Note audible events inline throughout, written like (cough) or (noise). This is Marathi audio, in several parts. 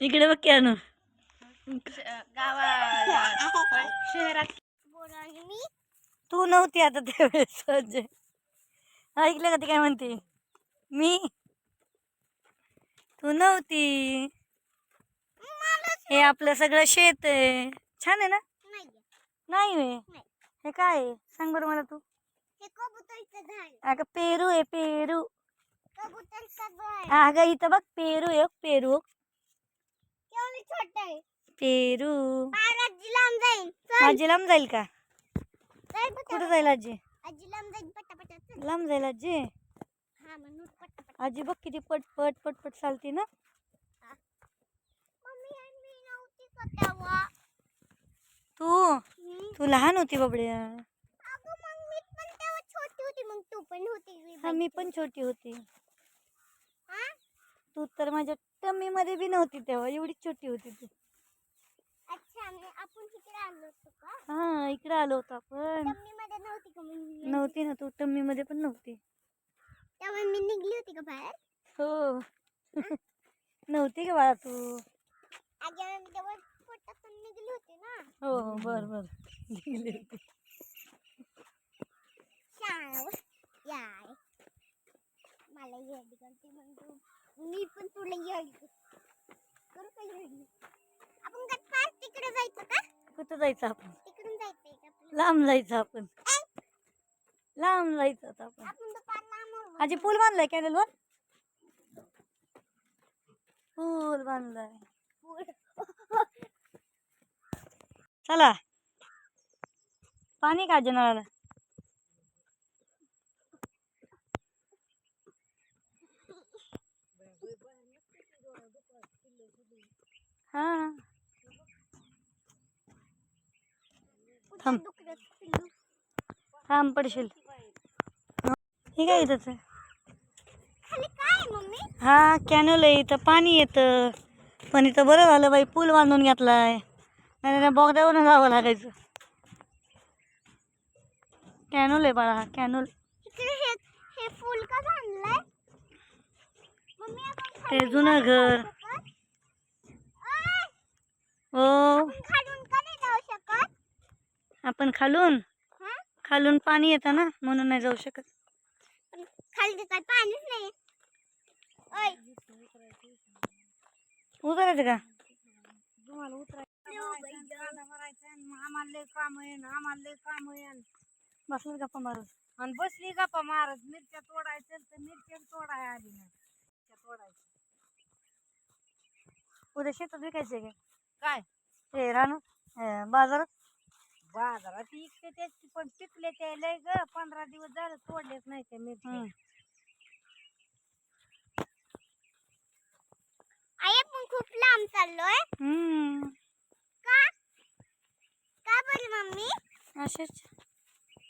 इकडे बघ की अनु. शहरात तू नव्हती आता त्यावेळेस ऐकलं का ती काय म्हणते? मी? तू नव्हती. हे आपलं सगळं शेत आहे. छान आहे ना? नाही वे नाही. हे काय आहे? सांग बरं मला तू. हे कबुतरचं झाड. अगं पेरू आहे पेरू. अगं इथं बघ पेरू पेरू. केवढं छोट आहे? पेरू. आजी लांब जाईल का? कुठं जाईल आजी? आजी लांब जाईल आजी. हा आजी बघ किती पट पट पट पट चालते ना. तू. तू लहान होती बाबड्या. मी पण छोटी होती. मग तू पण होती हा मी पण छोटी होती. हा? तू तर माझ्या टम्मी मध्ये बी नव्हती तेव्हा एवढी छोटी होती तू. अच्छा आपण तिकडे आलो होतो का? हा इकडे आलो होतो आपण. मध्ये नव्हती का नव्हती ना तू टम्मी मध्ये पण नव्हती. तेव्हा मी निघली होती का बाहेर? हो. (laughs) नव्हती का बाळा तू? अगं मी तेव्हा पोटातून निघली होती ना. हो हो बर बर. गेली होती. शाळेवर याय मला येडी करते मग तू मी पण तुला येडी करू का येडी आपण गप्पा तिकडे जायचं का? कुठं जायचं आपण? तिकडून जायचंय का आपल्याला? लांब जायचं आपण. लांब जायचं आता आपण. आजी पूल बांधलाय कॅनल वर पूल बांधलाय. चला. पाणी का आजी नळाला? हा. थांब. थांब पडशील. हे काय मम्मी? हा कॅनल आहे इथं पाणी येतं. पण इथं बरं झालं बाई पूल बांधून घेतलाय. नाही बोगद्यावरून जावं लागायचं. कॅनल आहे बाळा हा कॅनल हे जुनं घर. हो. आपण खालून का नाही जाऊ शकत? आपण खालून? हा? खालून पाणी येतं ना म्हणून नाही जाऊ शकत. पण खाली काय पाणीच नाही. ओय. उतरायचं का आम्हाला काम आहे आम्हाला काम आहे. बसलं गप्पा मारून आणि बसली गप्पा मारत मिरच्या तोडायचं तर मिरच्या तोडाय आली नाही. मिरच्या तोडायचं उद्या शेतात विकायचं आहे काय? हे रान बाजारात? बाजारात इकते त्याची पण पिकले ते लय ग पंधरा दिवस झालं तोडलेच नाही ते हम्म. आई आपण खूप लांब चाललोय. का? का बरं मम्मी? असेच.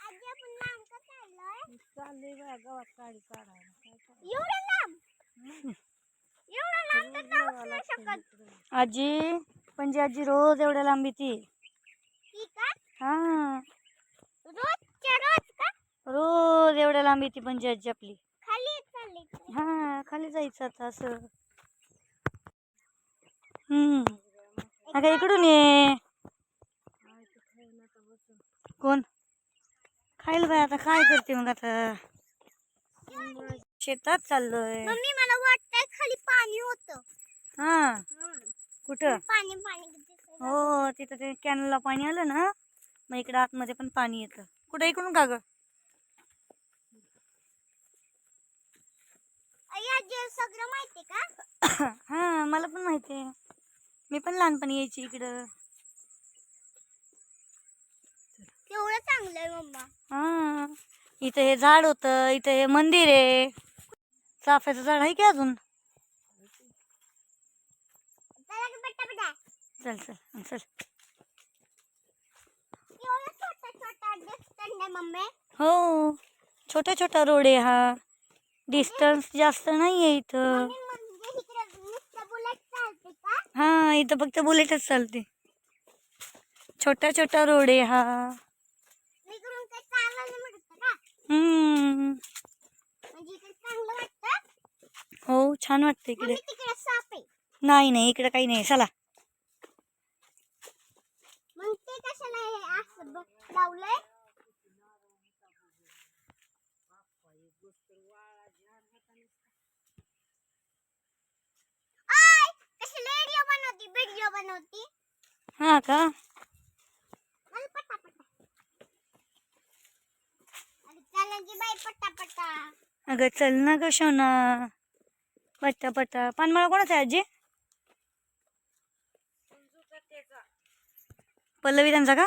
आजी आपण लांब का चाललोय? चाललंय बा गावात काढी काढायला. काय करायचं? एवढं लांब? एवढं लांब तर जाऊच नाही शकत. आजी. म्हणजे आजी रोज एवढ्या लांबी ती हा. रोज का? रोज एवढ्या लांबी ती म्हणजे आजी आपली. हा खाली जायचं आता असं. हम्म. अगं इकडून ये. कोण? खायला बाय आता काय करते मग आता? शेतात चाललोय. मम्मी मला वाटतंय खाली पाणी होतं. हा. कुठं? पाणी पाणी दिसतंय. हो तिथं ते कॅनलला पाणी आलं ना मग इकडं आतमध्ये पण पाणी येतं. कुठं इकडून का ग? सगळं माहिती का? (coughs) हा मला पण माहिती आहे मी पण लहानपणी यायची इकडं. केवढं चांगलं आहे मम्मा. हा इथं हे झाड होतं इथं हे मंदिर आहे. चाफ्याचं झाड आहे की अजून चला की पट्टा पट्टा चल चल चल। एवढं छोटा छोटा दिसतंय ना मम्मी? हो छोटा छोटा रोड आहे हा डिस्टन्स जास्त नाही आहे इथं। मम्मी म्हणजे इकडे नुसतं बुलेट चालते का हा इथं फक्त बुलेटच चालते। छोटा छोटा रोड आहे हा इकडून काही चालायला मिळतं का हम्म। म्हणजे इकडे चांगलं वाटतं? हो छान वाटतं इकडे। मम्मी तिकडे साप आहे नाही नाही इकडे काही नाही. चला. मग ते कशाला हे असं लावलंय? व्हिडिओ बनवती हा का? मला अगं चल ना ग शोना. पट्टा पट्टा. पानमाळा कोणाचा आहे आजी? पल्लवी त्यांचा का?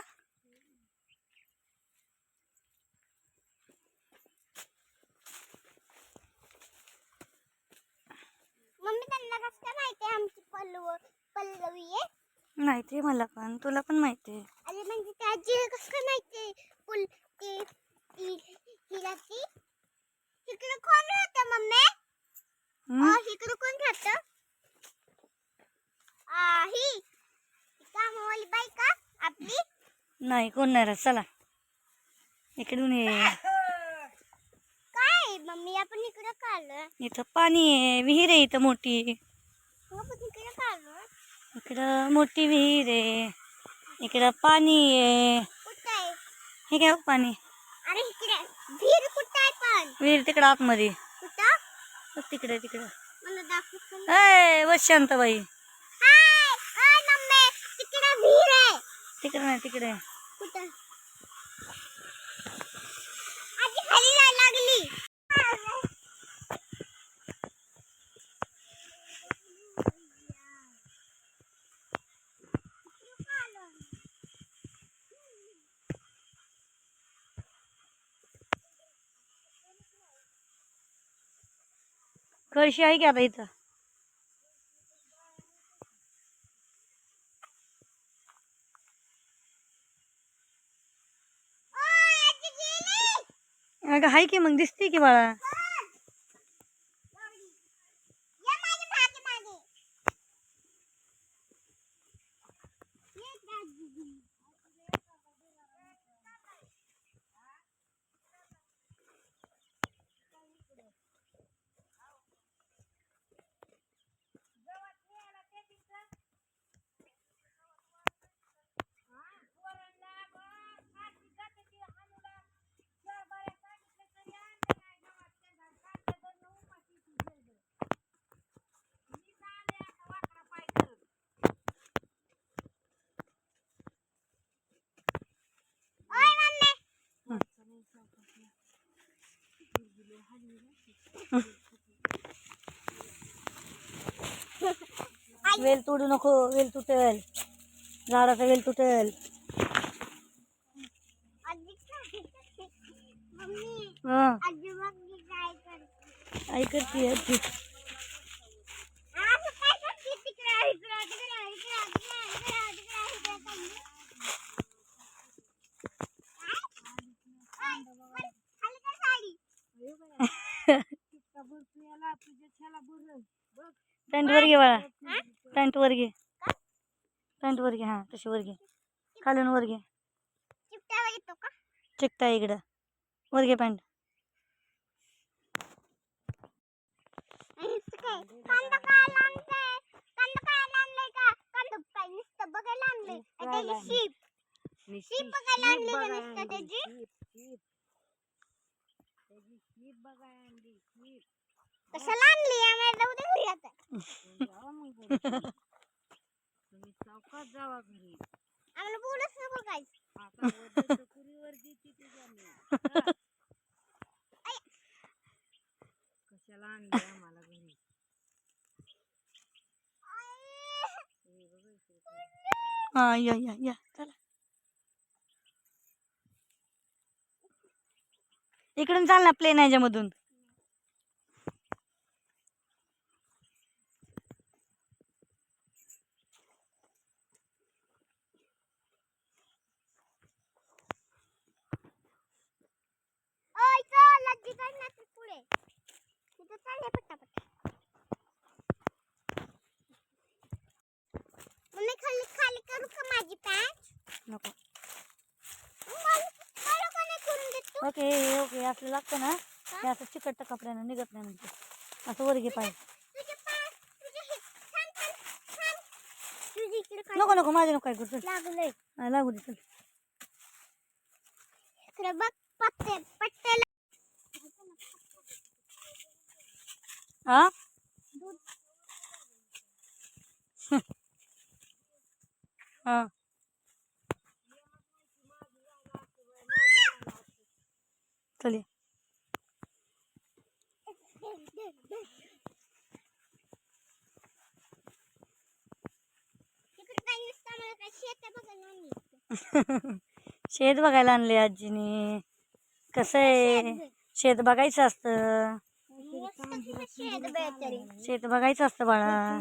मम्मी त्यांना कसं काय माहिती आहे आमची पल्लव पल्लवी आहे? माहिती आहे मला पण. तुला पण माहिती आहे. अरे म्हणजे त्या आजीला कसं काय माहिती आहे? पुल ते ती हिला ती इकडे कोण राहतं मम्मी? हम्म? अ, इकडे कोण राहतं? आ, ही कामवाली बाई का? आपली? नाही कोण नाही राहत चला. इकडून ये. काय? मम्मी आपण इकडे का आलो इथं पाणी आहे विहीर आहे इथं मोठी. आपण इकडे का आलो इकडं मोठी विहीर आहे. इकडं पाणी आहे. कुठं आहे? हे काय बघ पाणी. अरे इकडे. विहीर कुठं आहे पण? विहीर तिकडं आतमध्ये. कुठं? बघ तिकडे तिकडं. मला दाखव. अय बस शांताबाई हाय. हाय मम्मी तिकडे विहीर आहे. तिकडे नाही तिकडे. कळशी आहे की आता इथं? आहे हाय की मग दिसते की बाळा या माझ्या मागे मागे ये दादी. ओय मम्मी वेल तोडू नको वेल तुटेल. झाडाचा वेल तुटेल. हं. आई करते आजी असं काय करते तिकडे इकडे तिकडे इकडे तिकडे इकडे तिकडे इकडे काय? ओय, वर- खाली कर साडी पॅन्ट वर घे बाळा. पॅन्ट वर घे. पॅन्ट वर घे हा तशी वर घे. खालून वर घे. चिपटावा येतो का? चिकटा इकडं. वर घे पॅन्ट आणि इथं काय कांदा काय आणलाय कांदा काय आणलाय का कांदा काय नुसतं बघायला आणलंय आणली कशाला आणली? आम्हाला जाऊ दे घरी आता. तुम्ही चौकात जावा घरी. आम्हाला बोलच नको काय आता वरती टकुरीवर देते तुझ्या मी हा. कशाला आणली आम्हाला घरी? हे बघ इकडे. काय. हा या या या. इकडून चाल ना प्लेन ह्याच्यामधून ओय चल लज्जी कर ना तू पुढे तिथं चालले पटापट मम्मी खाली खाली करू का माझी पॅन्ट नको मला मला का नाही करून देत तू ओके ओके असं लागतं ना हे असं चिकट कपड्यानं निघत नाही म्हणजे. असं वर घे हे काय नको नको माझे नको काय करू चल. लागलंय हा, लागू दे चल. हा हा. चल. ये. इकडे काही नुसतं मला काय शेत बघायला आणले आजीने. कसं आहे? शेत बघायचं असतं. शेत बघायचं असतं बाळा.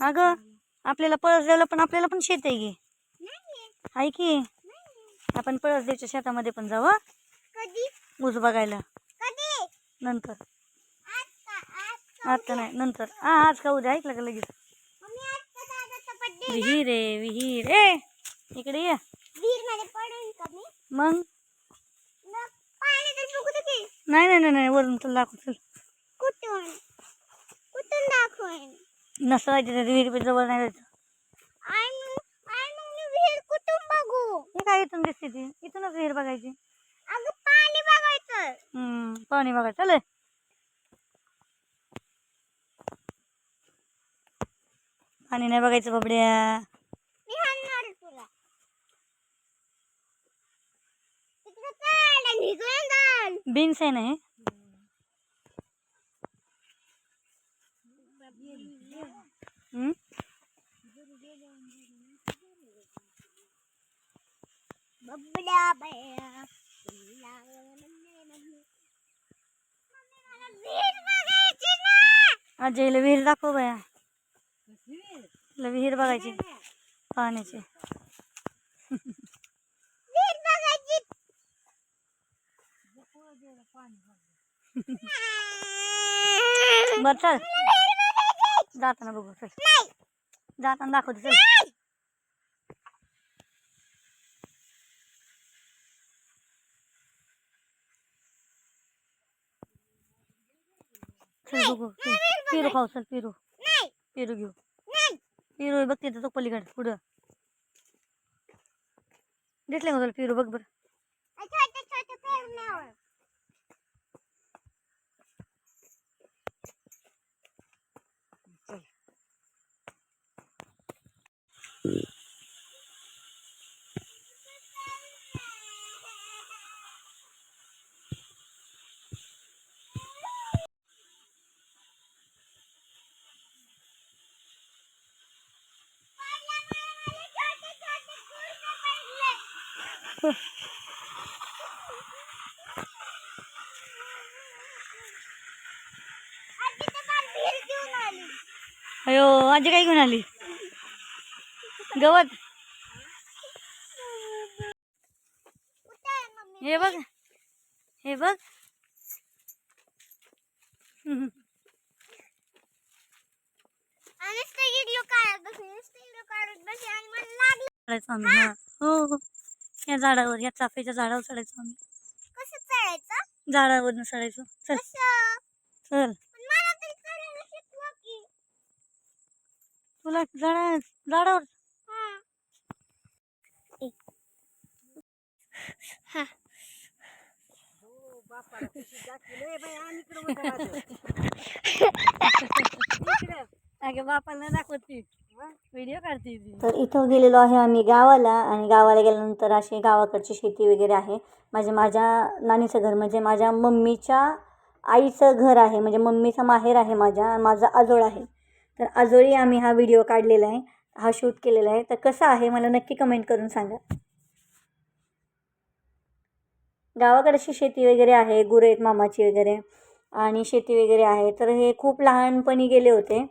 अगं आपल्याला पळस द्यायला पण आपल्याला पण शेत आहे की. नाही आहे की? आपण पळस द्यायच्या शेतामध्ये पण जाऊ हं? कधी? ऊस बघायला. कधी? नंतर. आज का? आज का आता नाही नंतर. हा आज का उद्या? ऐकलं का लगेच? मम्मी आज का दादाचा बर्थडे विहीर आहे विहीर. ए इकडे ये. विहीर मध्ये पडून का मी? मग? मग पाणी तर बघू दे की. नाही नाही नाही नाही वरून तुला दाखव चल. कुठून? कुठून दाखवेन? नसं जायचं त्या विहीर जवळ नाही जायचं आणि आणि मग मी विहीर कुठून बघू? हे काय इथून दिसते ती? इथूनच विहीर बघायची. पाणी बघायचं पाणी बघायचं चल. पाणी नाही बघायचं बाबड्या. बीन्स आहे ना हे? बबड्या बया विहीर बघायची ना आजी हिला विहीर दाखव बया हिला विहीर बघायची पाण्याची विहीर बघायची बर चल विहीर बघायची जाताना बघू चल नाही जाताना दाखवते चल बघू. पेरू खाऊ चल पेरू. पेरू घेऊ. पेरू बघ तिथं तो पलीकडे पुढं. दिसले का तुला पेरू? बघ बरं छोटे छोटे पेरण्यावर अयो आजी काय घेऊन आली? गवत. हे बघ. हे बघ. हम्म. चढायचो आम्ही हा. हो हो. या झाडावर या चाफ्याच्या झाडावर चढायचो आम्ही. झाडावरनं चढायचो. चल. चल पण मला तरी चढायला शिकवा की तुला झाडा झाडावर. हा. तर इथं गेलेलो आहे आम्ही गावाला आणि गावाला गेल्यानंतर अशी गावाकडची शेती वगैरे आहे. म्हणजे माझ्या नानीचं घर म्हणजे माझ्या मम्मीच्या आईचं घर आहे. म्हणजे मम्मीचा माहेर आहे माझ्या माझा आजोळ आहे. तर आजोळी आम्ही हा व्हिडिओ काढलेला आहे. हा शूट केलेला आहे. तर कसा आहे? मला नक्की कमेंट करून सांगा. गावाकडची शेती वगैरे आहे. गुरं आहेत मामाची वगैरे. आणि शेती वगैरे आहे. तर हे खूप लहानपणी गेले होते.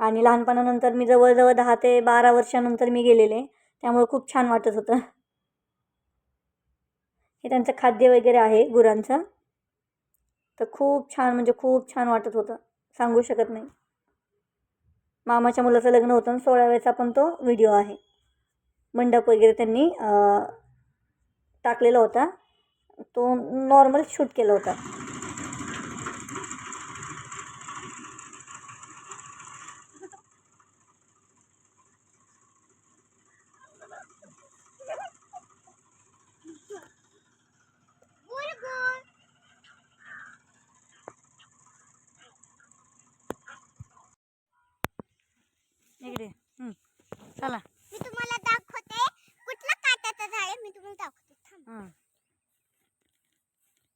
आणि लहानपणानंतर मी जवळजवळ दहा ते बारा वर्षानंतर मी गेलेले. त्यामुळे खूप छान वाटत होतं. हे त्यांचं खाद्य वगैरे आहे गुरांचं. तर खूप छान म्हणजे खूप छान वाटत होतं. सांगू शकत नाही. मामाच्या मुलाचं लग्न होतं आणि सोळाव्याचा पण तो व्हिडिओ आहे. मंडप वगैरे त्यांनी टाकलेला होता. तो नॉर्मल शूट केला होता चला मी तुम्हाला दाखवते कुठला काट्याचं झाड आहे मी तुम्हाला दाखवते थांब हं.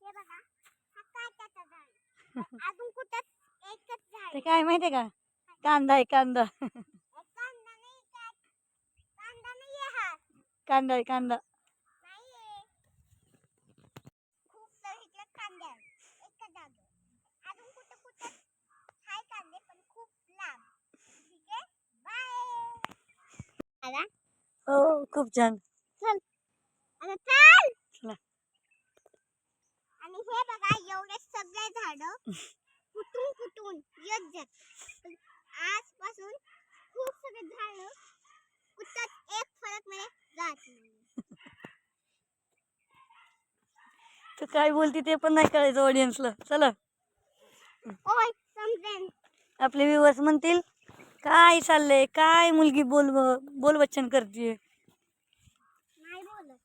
हे बघा हा काट्याचं झाड आहे. अजून कुठं एकच झाड ते आहे. काय माहितीये का? कांदा आहे कांदा. कांदा नाही का कांदा नाहीये हा कांदा आहे कांदा. हो खूप छान. चल. आता चल. चला. आणि हे बघा एवढे सगळे झाड. (laughs) कुठून कुठून येत जात. आजपासून खूप सगळे झाड कुठं एक फरकमध्ये जात तू काय बोलती ते पण नाही कळायचं ऑडियन्सला चला. ओय समजेन. आपले व्ह्युअर्स म्हणतील काय चाललंय? काय मुलगी बोल बोल वचन करते नाही बोलत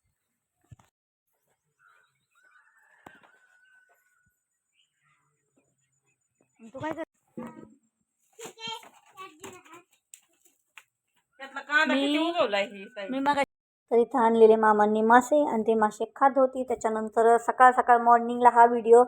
तू काय कर. त्यातला कांदा मी- ही? मी मग तर इथं आणलेले मामांनी मासे आणि ते मासे खात होती. त्याच्यानंतर सकाळ सकाळ मॉर्निंगला हा व्हिडिओ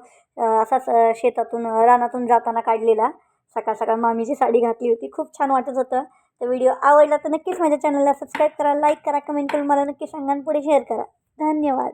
असाच अं, शेतातून अं, रानातून जाताना काढलेला. सकाळ सकाळ मामीची साडी घातली होती. खूप छान वाटत होतं. तर व्हिडिओ आवडला तर नक्कीच माझ्या चॅनलला सबस्क्राईब करा लाईक करा कमेंट करून मला नक्की सांगा आणि पुढे शेअर करा. धन्यवाद.